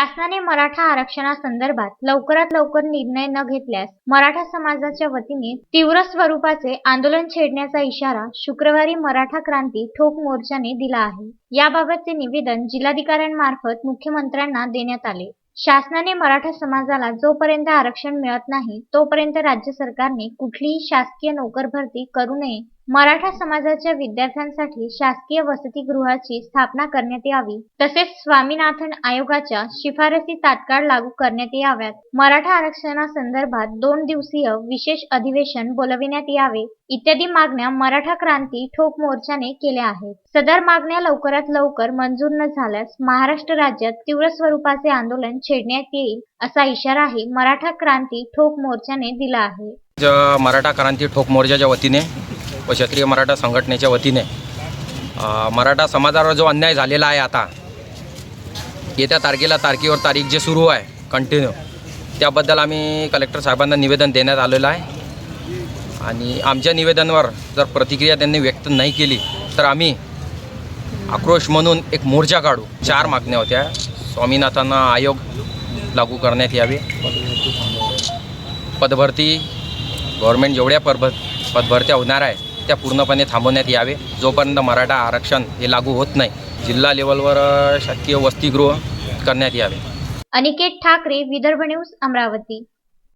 शासनाने मराठा आरक्षणासंदर्भात लवकरात लवकर निर्णय न घेतल्यास मराठा समाजाच्या वतीने तीव्र स्वरूपाचे आंदोलन छेडण्याचा इशारा शुक्रवारी मराठा क्रांती ठोक मोर्चाने दिला आहे. याबाबतचे निवेदन जिल्हाधिकाऱ्यांमार्फत मुख्यमंत्र्यांना देण्यात आले. शासनाने मराठा समाजाला जोपर्यंत आरक्षण मिळत नाही तोपर्यंत राज्य सरकारने कुठलीही शासकीय नोकर भरती करू नये मराठा समाजाच्या विद्यार्थ्यांसाठी शासकीय वसतिगृहाची स्थापना करण्यात यावी. तसेच स्वामीनाथन आयोगाच्या शिफारसी तात्काळ लागू करण्यात याव्यात. मराठा आरक्षणासंदर्भात दोन दिवसीय विशेष अधिवेशन बोलविण्यात यावे. इत्यादी मागण्या मराठा क्रांती ठोक मोर्चाने केल्या आहेत. सदर मागण्या लवकरात लवकर मंजूर न झाल्यास महाराष्ट्र राज्यात तीव्र स्वरूपाचे आंदोलन छेडण्यात येईल असा इशाराही मराठा क्रांती ठोक मोर्चाने दिला आहे. मराठा क्रांती ठोक मोर्चाच्या वतीने व क्षत्रिय मराठा संघटनेच्या वतीने मराठा समाजावर जो अन्याय झालेला आहे आता येत्या तारखेला तारखेवर तारीख जे सुरू आहे कंटिन्यू त्याबद्दल आम्ही कलेक्टर साहेबांना निवेदन देण्यात आलेलं आहे. आणि आमच्या निवेदनावर जर प्रतिक्रिया त्यांनी व्यक्त नाही केली तर आम्ही आक्रोश म्हणून एक मोर्चा काढू. चार मागण्या होत्या. स्वामीनाथांना आयोग लागू करण्यात यावे. पदभरती गव्हर्मेंट जेवढ्या पदभ पदभरत्या होणार आहे त्या पूर्णपणे थांबवण्यात यावे. जोपर्यंत मराठा आरक्षण हे लागू होत नाही जिल्हा लेवलवर शासकीय वसतिगृह करण्यात यावे. अनिकेत ठाकरे विदर्भ न्यूज अमरावती.